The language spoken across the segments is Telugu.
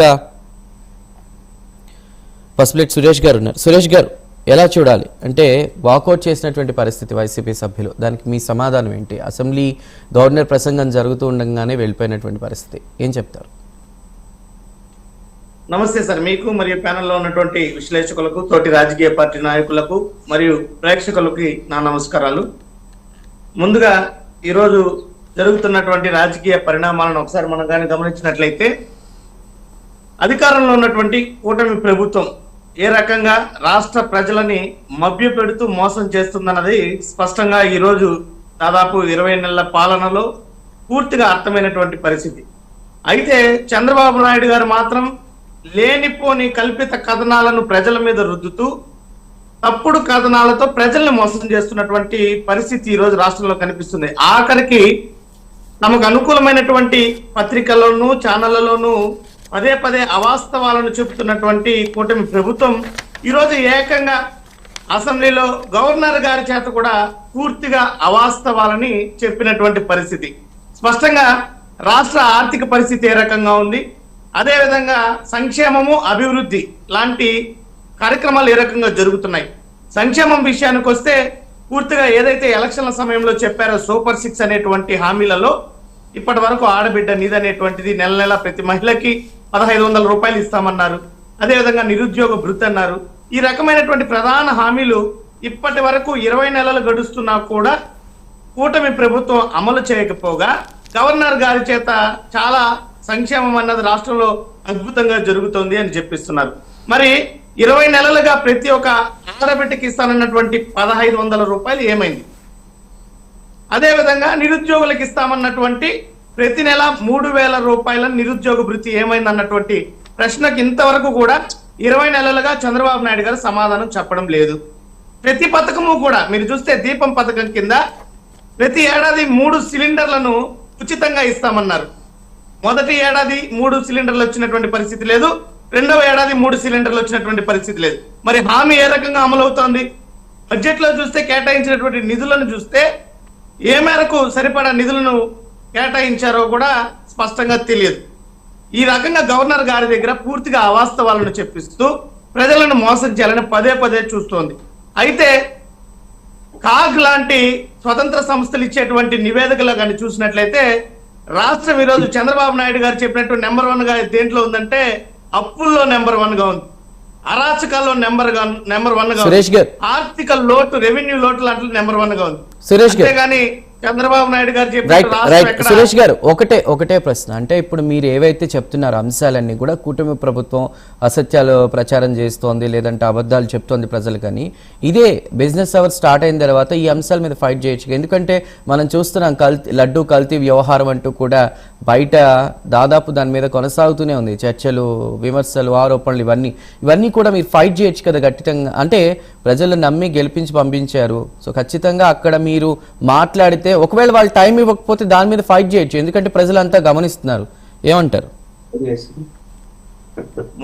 గా సురేష్ గారు ఉన్నారు. సురేష్ గారు ఎలా చూడాలి? అంటే వాకౌట్ చేసినటువంటి పరిస్థితి వైసీపీ సభ్యులు దానికి మీ సమాధానం ఏంటి? అసెంబ్లీ గవర్నర్ ప్రసంగం జరుగుతూ ఉండగానే వెళ్ళిపోయినటువంటి పరిస్థితి ఏం చెప్తారు? నమస్తే సార్ మీకు మరియు ప్యానెల్లో ఉన్నటువంటి విశ్లేషకులకు తోటి రాజకీయ పార్టీ నాయకులకు మరియు ప్రేక్షకులకి నా నమస్కారాలు. ముందుగా ఈరోజు జరుగుతున్నటువంటి రాజకీయ పరిణామాలను ఒకసారి మనం కానీ గమనించినట్లయితే అధికారంలో ఉన్నటువంటి కూటమి ప్రభుత్వం ఏ రకంగా రాష్ట్ర ప్రజలని మభ్యపెడుతూ మోసం చేస్తుందన్నది స్పష్టంగా ఈరోజు దాదాపు ఇరవై నెలల పాలనలో పూర్తిగా అర్థమైనటువంటి పరిస్థితి. అయితే చంద్రబాబు నాయుడు గారు మాత్రం లేనిపోని కల్పిత కథనాలను ప్రజల మీద రుద్దుతూ తప్పుడు కథనాలతో ప్రజల్ని మోసం చేస్తున్నటువంటి పరిస్థితి ఈరోజు రాష్ట్రంలో కనిపిస్తుంది. ఆఖరికి తమకు అనుకూలమైనటువంటి పత్రికల్లోనూ ఛానళ్ళలోనూ పదే పదే అవాస్తవాలను చెబుతున్నటువంటి కూటమి ప్రభుత్వం ఈరోజు ఏకంగా అసెంబ్లీలో గవర్నర్ గారి చేత కూడా పూర్తిగా అవాస్తవాలని చెప్పినటువంటి పరిస్థితి. స్పష్టంగా రాష్ట్ర ఆర్థిక పరిస్థితి ఏ రకంగా ఉంది? అదేవిధంగా సంక్షేమము అభివృద్ధి లాంటి కార్యక్రమాలు ఏ రకంగా జరుగుతున్నాయి? సంక్షేమం విషయానికి వస్తే పూర్తిగా ఏదైతే ఎలక్షన్ల సమయంలో చెప్పారో సూపర్ సిక్స్ అనేటువంటి హామీలలో ఇప్పటి వరకు ఆడబిడ్డ నీదనేటువంటిది నెల నెల ప్రతి మహిళకి పదహైదు వందల రూపాయలు ఇస్తామన్నారు. అదేవిధంగా నిరుద్యోగ భృతి అన్నారు. ఈ రకమైనటువంటి ప్రధాన హామీలు ఇప్పటి వరకు ఇరవై నెలలు గడుస్తున్నా కూడా కూటమి ప్రభుత్వం అమలు చేయకపోగా గవర్నర్ గారి చేత చాలా సంక్షేమం అన్నది రాష్ట్రంలో అద్భుతంగా జరుగుతోంది అని చెప్పిస్తున్నారు. మరి ఇరవై నెలలుగా ప్రతి ఒక్క ఆడబిడ్డకి ఇస్తానన్నటువంటి పదహైదు వందల రూపాయలు ఏమైంది? అదేవిధంగా నిరుద్యోగులకు ఇస్తామన్నటువంటి ప్రతి నెల మూడు వేల రూపాయల నిరుద్యోగ భృతి ఏమైంది అన్నటువంటి ప్రశ్నకు ఇంతవరకు కూడా ఇరవై నెలలుగా చంద్రబాబు నాయుడు గారు సమాధానం చెప్పడం లేదు. ప్రతి పథకము కూడా మీరు చూస్తే దీపం పథకం కింద ప్రతి ఏడాది మూడు సిలిండర్లను ఉచితంగా ఇస్తామన్నారు. మొదటి ఏడాది మూడు సిలిండర్లు వచ్చినటువంటి పరిస్థితి లేదు. రెండవ ఏడాది మూడు సిలిండర్లు వచ్చినటువంటి పరిస్థితి లేదు. మరి హామీ ఏ రకంగా అమలవుతోంది? బడ్జెట్లో చూస్తే కేటాయించినటువంటి నిధులను చూస్తే ఏ మేరకు సరిపడా నిధులను కేటాయించారో కూడా స్పష్టంగా తెలియదు. ఈ రకంగా గవర్నర్ గారి దగ్గర పూర్తిగా అవాస్తవాలను చెప్పిస్తూ ప్రజలను మోసం చేయాలని పదే పదే చూస్తోంది. అయితే కాగ్ లాంటి స్వతంత్ర సంస్థలు ఇచ్చేటువంటి నివేదికలో కానీ చూసినట్లయితే రాష్ట్రం ఈరోజు చంద్రబాబు నాయుడు గారు చెప్పినట్టు నెంబర్ వన్గా దేంట్లో ఉందంటే అప్పుల్లో నెంబర్ వన్గా ఉంది. అరాచకాల్లో నెంబర్గా నెంబర్ వన్గా. ఆర్థిక లోటు రెవెన్యూ లోటు లాంటి నెంబర్ వన్గా ఉంది. అంతేగాని చంద్రబాబు నాయుడు గారు రాష్ట్రం రైట్ సురేష్ గారు ఒకటే ఒకటే ప్రశ్న. అంటే ఇప్పుడు మీరు ఏవైతే చెప్తున్నారో అంశాలన్నీ కూడా కూటమి ప్రభుత్వం అసత్యాలు ప్రచారం చేస్తోంది లేదంటే అబద్ధాలు చెప్తోంది ప్రజలు కానీ ఇదే బిజినెస్ అవర్ స్టార్ట్ అయిన తర్వాత ఈ అంశాల మీద ఫైట్ చేయొచ్చు. ఎందుకంటే మనం చూస్తున్నాం కల్తీ లడ్డు కల్తీ వ్యవహారం అంటూ కూడా బయట దాదాపు దాని మీద కొనసాగుతూనే ఉంది. చర్చలు విమర్శలు ఆరోపణలు ఇవన్నీ. ఇవన్నీ కూడా మీరు ఫైట్ చేయొచ్చు కదా గట్టితంగా. అంటే ప్రజలు నమ్మి గెలిపించి పంపించారు. సో ఖచ్చితంగా అక్కడ మీరు మాట్లాడితే ఒకవేళ వాళ్ళు టైం ఇవ్వకపోతే దాని మీద ఫైట్ చేయొచ్చు. ఎందుకంటే ప్రజలంతా గమనిస్తున్నారు. ఏమంటారు?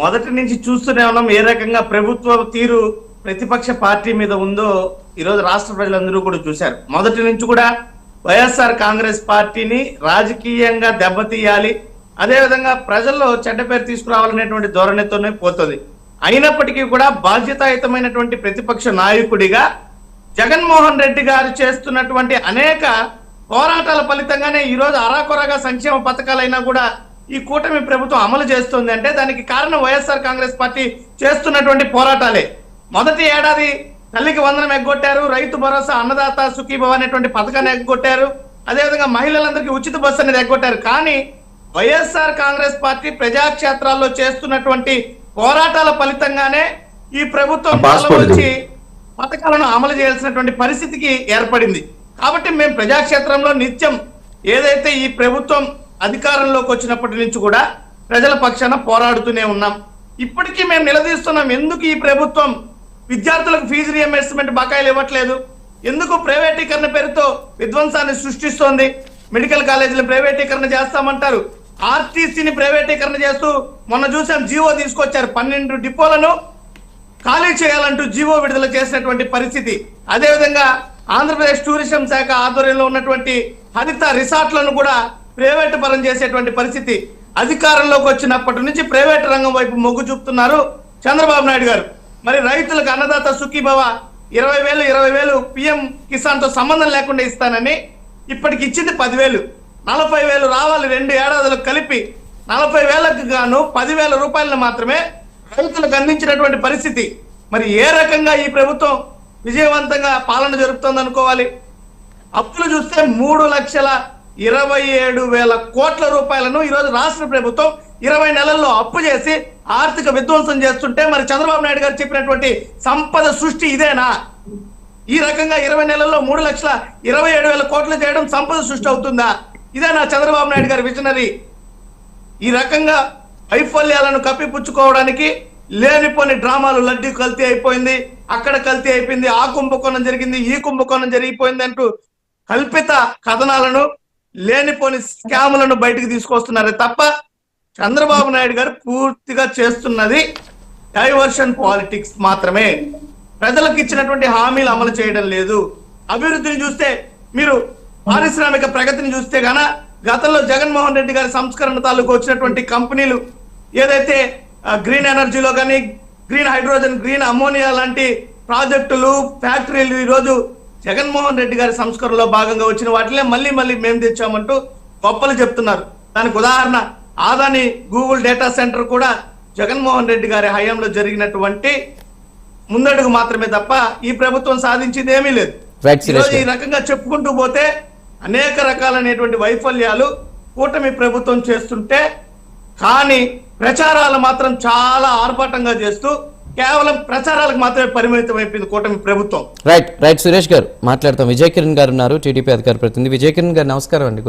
మొదటి నుంచి చూస్తూనే ఉన్నాం ఏ రకంగా ప్రభుత్వ తీరు ప్రతిపక్ష పార్టీ మీద ఉందో ఈరోజు రాష్ట్ర ప్రజలందరూ కూడా చూశారు. మొదటి నుంచి కూడా వైఎస్ఆర్ కాంగ్రెస్ పార్టీని రాజకీయంగా దెబ్బతీయాలి అదేవిధంగా ప్రజల్లో చెడ్డ పేరు తీసుకురావాలనేటువంటి ధోరణితోనే పోతుంది. అయినప్పటికీ కూడా బాధ్యతాయుతమైనటువంటి ప్రతిపక్ష నాయకుడిగా జగన్మోహన్ రెడ్డి గారు చేస్తున్నటువంటి అనేక పోరాటాల ఫలితంగానే ఈ రోజు అరాకొరగా సంక్షేమ పథకాలైనా కూడా ఈ కూటమి ప్రభుత్వం అమలు చేస్తుంది అంటే దానికి కారణం వైఎస్ఆర్ కాంగ్రెస్ పార్టీ చేస్తున్నటువంటి పోరాటాలే. మొదటి ఏడాది తల్లికి వందనం ఎగ్గొట్టారు రైతు భరోసా అన్నదాత సుఖీభవ అనేటువంటి పథకాన్ని ఎగ్గొట్టారు. అదేవిధంగా మహిళలందరికీ ఉచిత బస్సు అనేది ఎగ్గొట్టారు. కానీ వైఎస్ఆర్ కాంగ్రెస్ పార్టీ ప్రజాక్షేత్రాల్లో చేస్తున్నటువంటి పోరాటాల ఫలితంగానే ఈ ప్రభుత్వం వచ్చి పథకాలను అమలు చేయాల్సినటువంటి పరిస్థితికి ఏర్పడింది. కాబట్టి మేము ప్రజాక్షేత్రంలో నిత్యం ఏదైతే ఈ ప్రభుత్వం అధికారంలోకి వచ్చినప్పటి నుంచి కూడా ప్రజల పక్షాన పోరాడుతూనే ఉన్నాం. ఇప్పటికీ మేము నిలదీస్తున్నాం ఎందుకు ఈ ప్రభుత్వం విద్యార్థులకు ఫీజు రియంబర్స్మెంట్ బకాయిలు ఇవ్వట్లేదు? ఎందుకు ప్రైవేటీకరణ పేరుతో విధ్వంసాన్ని సృష్టిస్తోంది? మెడికల్ కాలేజీలు ప్రైవేటీకరణ చేస్తామంటారు. ఆర్టీసీని ప్రైవేటీకరణ చేస్తూ మొన్న చూసాం జీవో తీసుకొచ్చారు. పన్నెండు డిపోలను ఖాళీ చేయాలంటూ జీవో విడుదల చేసినటువంటి పరిస్థితి. అదేవిధంగా ఆంధ్రప్రదేశ్ టూరిజం శాఖ ఆధ్వర్యంలో ఉన్నటువంటి హరిత రిసార్ట్లను కూడా ప్రైవేట్ పరం చేసేటువంటి పరిస్థితి. అధికారంలోకి వచ్చినప్పటి నుంచి ప్రైవేట్ రంగం వైపు మొగ్గు చూపుతున్నారు చంద్రబాబు నాయుడు గారు. మరి రైతులకు అన్నదాత సుఖీభవ ఇరవై వేలు ఇరవై వేలు పిఎం కిసాన్తో సంబంధం లేకుండా ఇస్తానని ఇప్పటికి ఇచ్చింది పదివేలు. నలభై వేలు రావాలి రెండు ఏడాదులకు కలిపి నలభై వేలకు గాను పదివేల రూపాయలను మాత్రమే రైతులకు అందించినటువంటి పరిస్థితి. మరి ఏ రకంగా ఈ ప్రభుత్వం విజయవంతంగా పాలన జరుపుతుంది అనుకోవాలి అప్పులు చూస్తే మూడు లక్షల ఇరవై ఏడు వేల కోట్ల రూపాయలను ఈరోజు రాష్ట్ర ప్రభుత్వం ఇరవై నెలల్లో అప్పు చేసి ఆర్థిక విధ్వంసం చేస్తుంటే మరి చంద్రబాబు నాయుడు గారు చెప్పినటువంటి సంపద సృష్టి ఇదేనా? ఈ రకంగా ఇరవై నెలల్లో మూడు లక్షల ఇరవై ఏడు వేల కోట్లు చేయడం సంపద సృష్టి అవుతుందా? ఇదేనా చంద్రబాబు నాయుడు గారి విజనరీ? ఈ రకంగా వైఫల్యాలను కప్పిపుచ్చుకోవడానికి లేనిపోని డ్రామాలు లడ్డీ కల్తీ అయిపోయింది అక్కడ కల్తీ అయిపోయింది ఆ కుంభకోణం జరిగింది ఈ కుంభకోణం జరిగిపోయింది అంటూ కల్పిత కథనాలను లేనిపోని స్కాములను బయటకు తీసుకొస్తున్నారే తప్ప చంద్రబాబు నాయుడు గారు పూర్తిగా చేస్తున్నది డైవర్షన్ పాలిటిక్స్ మాత్రమే. ప్రజలకు ఇచ్చినటువంటి హామీలు అమలు చేయడం లేదు. అభివృద్ధిని చూస్తే మీరు పారిశ్రామిక ప్రగతిని చూస్తే గాన గతంలో జగన్మోహన్ రెడ్డి గారి సంస్కరణ తాలూకు వచ్చినటువంటి కంపెనీలు ఏదైతే గ్రీన్ ఎనర్జీలో కానీ గ్రీన్ హైడ్రోజన్ గ్రీన్ అమోనియా లాంటి ప్రాజెక్టులు ఫ్యాక్టరీలు ఈరోజు జగన్మోహన్ రెడ్డి గారి సంస్కరణలో భాగంగా వచ్చిన వాటినే మళ్ళీ మళ్ళీ మేము తెచ్చామంటూ గొప్పలు చెప్తున్నారు. దానికి ఉదాహరణ ఆదాని గూగుల్ డేటా సెంటర్ కూడా జగన్మోహన్ రెడ్డి గారి హయాంలో జరిగినటువంటి ముందడుగు మాత్రమే తప్ప ఈ ప్రభుత్వం సాధించింది ఏమీ లేదు. ఈ రకంగా చెప్పుకుంటూ పోతే అనేక రకాలైనటువంటి వైఫల్యాలు కూటమి ప్రభుత్వం చేస్తుంటే కానీ ప్రచారాలు మాత్రం చాలా ఆర్భాటంగా చేస్తూ కేవలం ప్రచారాలకు మాత్రమే పరిమితం అయిపోయింది కూటమి ప్రభుత్వం. రైట్ రైట్ సురేష్ గారు మాట్లాడతాం. విజయ్ కిరణ్ గారు ఉన్నారు టీడీపీ అధికార ప్రతినిధి. విజయ్ కిరణ్ గారు నమస్కారం అండి.